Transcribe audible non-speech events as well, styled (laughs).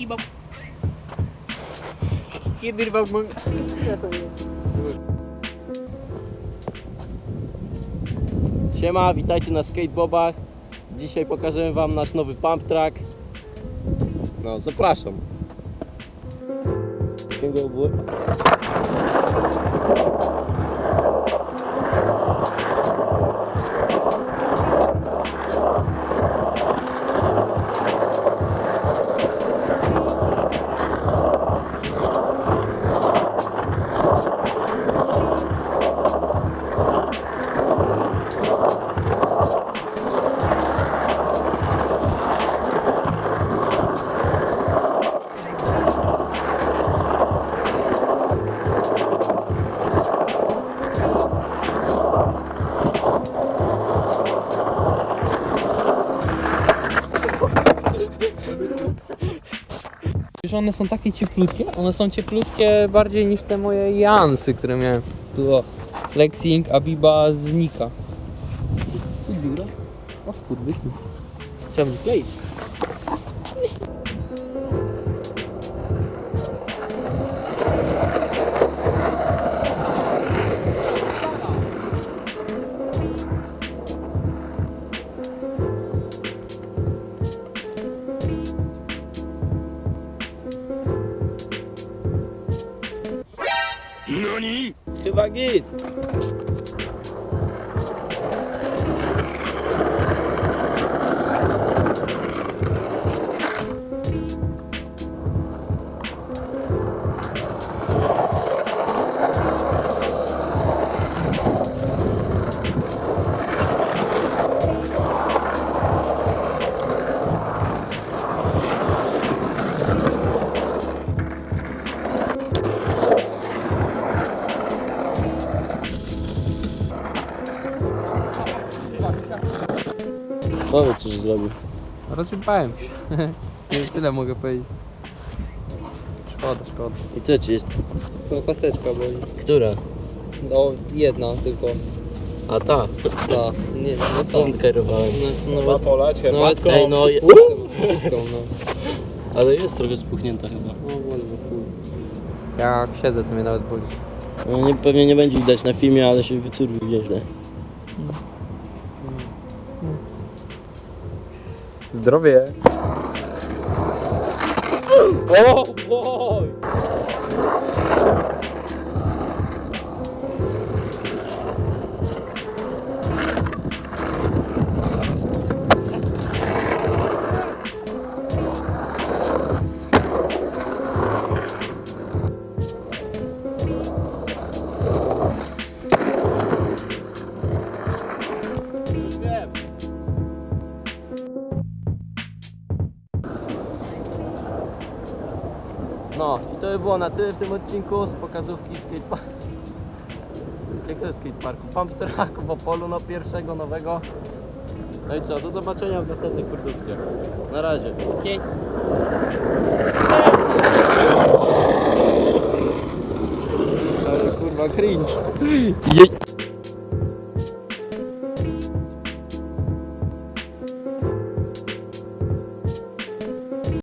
Kebab. Kebab. Siema, witajcie na skatebobach. Dzisiaj pokażemy wam nasz nowy pump track. No, zapraszam. Jakiego było? Wiesz, one są takie cieplutkie, one są cieplutkie bardziej niż te moje Jansy, które miałem. Tu o, Flexing Abiba znika. Dziura. O skurwysyn. Chciałbym kleić. Chyba git. Powiedz, coś zrobił. Rozsypałem się. (laughs) Już tyle mogę powiedzieć. Szkoda, szkoda. I co ci jest? Tylko kosteczka boli. Która? No, jedna tylko. A ta. Ta, nie, no co? Stąd kierowałem. No, no, polać nawet Ej, no, je- no. ale jest trochę spuchnięta chyba. No, boli, no, chuj. Jak siedzę, to mnie nawet boli. No, nie, pewnie nie będzie widać na filmie, ale się wycurwił nieźle. Zdrowie. O, boj! No i to by było na tyle w tym odcinku z pokazówki skateparku. Z jakiego skateparku? Pump tracku w Opolu, no pierwszego nowego. No i co, do zobaczenia w następnych produkcjach. Na razie. Ale kurwa cringe. Jej.